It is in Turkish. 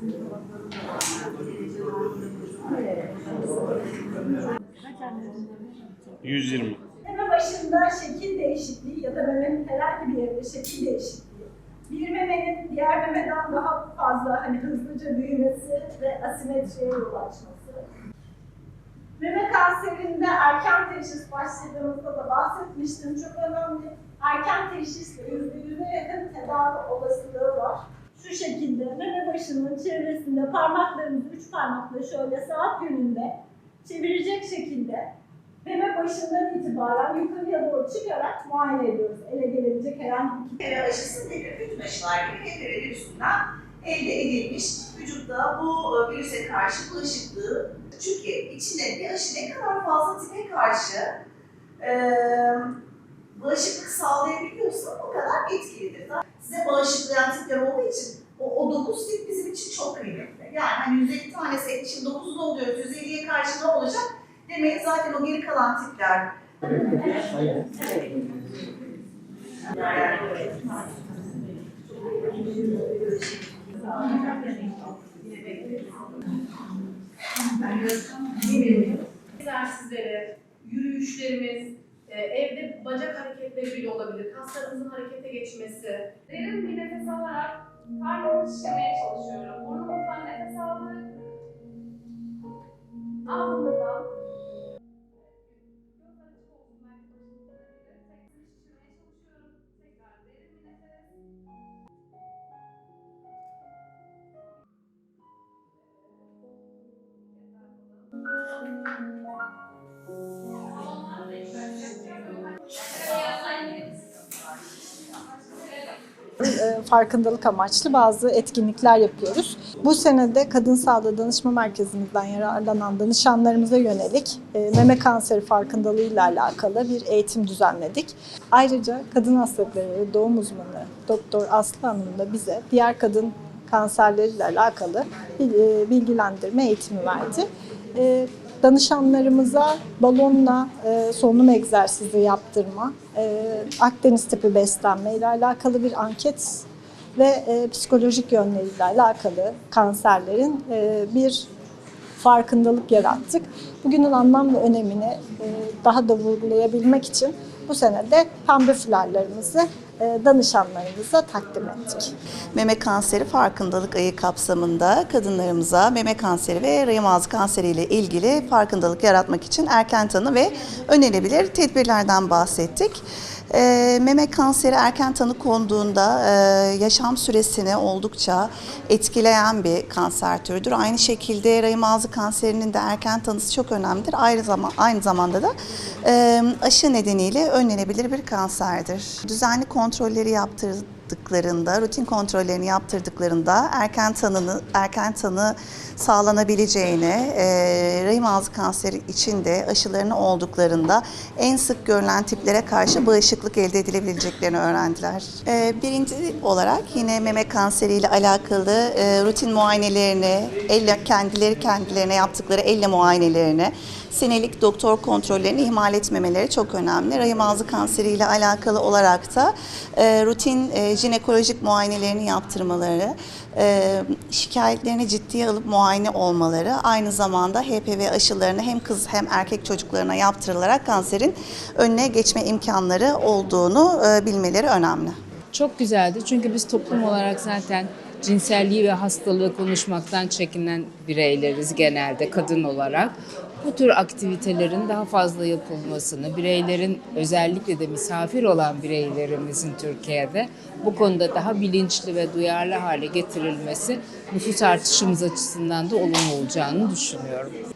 %120. Meme başında şekil değişikliği ya da memenin herhangi bir yerinde şekil değişikliği, bir memenin diğer memeden daha fazla hani hızlıca büyümesi ve asimetriye yol açması. Meme kanserinde erken teşhis başladığımızda da bahsetmiştim çok önemli. Erken teşhisle yüzde yüze yakın tedavi olasılığı var. Şu şekilde meme başının çevresinde parmaklarımızı üç parmakla şöyle saat yönünde çevirecek şekilde meme başından itibaren yukarıya doğru çıkarak muayene ediyoruz. Ele gelebilecek herhangi bir Kere aşısı nedir? Bütün aşılar gibi HPV virüsünden elde edilmiş vücutta bu e, virüse karşı bağışıklığı. Çünkü içinde bir aşı ne kadar fazla tipe karşı e, bağışıklık sağlayabiliyorsa o kadar etkilidir. Size bağışıklayan tipler olduğu için o, o 9 tip çok kıymetli. Yani hani 150 tane seçim 9'u oluyoruz, 150'ye karşı ne olacak? Demek zaten o geri kalan tipler egzersizleri, yürüyüşlerimiz, evde bacak hareketleri bile olabilir, kaslarımızın harekete geçmesi. Derin bir nefes alarak karnımı şişirmeye çalışıyorum. Burnumuzdan nefes aldık. Ağzımızdan. Farkındalık amaçlı bazı etkinlikler yapıyoruz. Bu sene de Kadın Sağlığı Danışma Merkezimizden yararlanan danışanlarımıza yönelik e, meme kanseri farkındalığıyla alakalı bir eğitim düzenledik. Ayrıca kadın hastalıkları ve doğum uzmanı Doktor Aslı Hanım da bize diğer kadın kanserleriyle alakalı e, bilgilendirme eğitimi verdi. E, Danışanlarımıza balonla e, solunum egzersizi yaptırma, e, Akdeniz tipi beslenme ile alakalı bir anket ve e, psikolojik yönleriyle alakalı kanserlerin e, bir farkındalık yarattık. Bugünün anlam ve önemini e, daha da vurgulayabilmek için bu sene de pembe fularlarımızı e, danışanlarımıza takdim ettik. Meme kanseri farkındalık ayı kapsamında kadınlarımıza meme kanseri ve rahim ağzı kanseri ile ilgili farkındalık yaratmak için erken tanı ve önerilebilir tedbirlerden bahsettik. Ee, meme kanseri erken tanı konduğunda e, yaşam süresini oldukça etkileyen bir kanser türüdür. Aynı şekilde rahim ağzı kanserinin de erken tanısı çok önemlidir. Aynı zaman aynı zamanda da e, aşı nedeniyle önlenebilir bir kanserdir. Düzenli kontrolleri yaptırdıklarında, rutin kontrollerini yaptırdıklarında erken tanını erken tanı sağlanabileceğini, e, rahim ağzı kanseri için de aşılarını olduklarında en sık görülen tiplere karşı bağışıklık elde edilebileceklerini öğrendiler. E, birinci olarak yine meme kanseriyle alakalı e, rutin muayenelerini, elle kendileri kendilerine yaptıkları elle muayenelerini, senelik doktor kontrollerini ihmal etmemeleri çok önemli. Rahim ağzı kanseriyle alakalı olarak da e, rutin e, jinekolojik muayenelerini yaptırmaları, e, şikayetlerini ciddiye alıp muayene olmaları, aynı zamanda HPV aşılarını hem kız hem erkek çocuklarına yaptırılarak kanserin önüne geçme imkanları olduğunu e, bilmeleri önemli. Çok güzeldi çünkü biz toplum olarak zaten cinselliği ve hastalığı konuşmaktan çekinen bireyleriz genelde kadın olarak. Bu tür aktivitelerin daha fazla yapılmasını, bireylerin özellikle de misafir olan bireylerimizin Türkiye'de bu konuda daha bilinçli ve duyarlı hale getirilmesi nüfus artışımız açısından da olumlu olacağını düşünüyorum.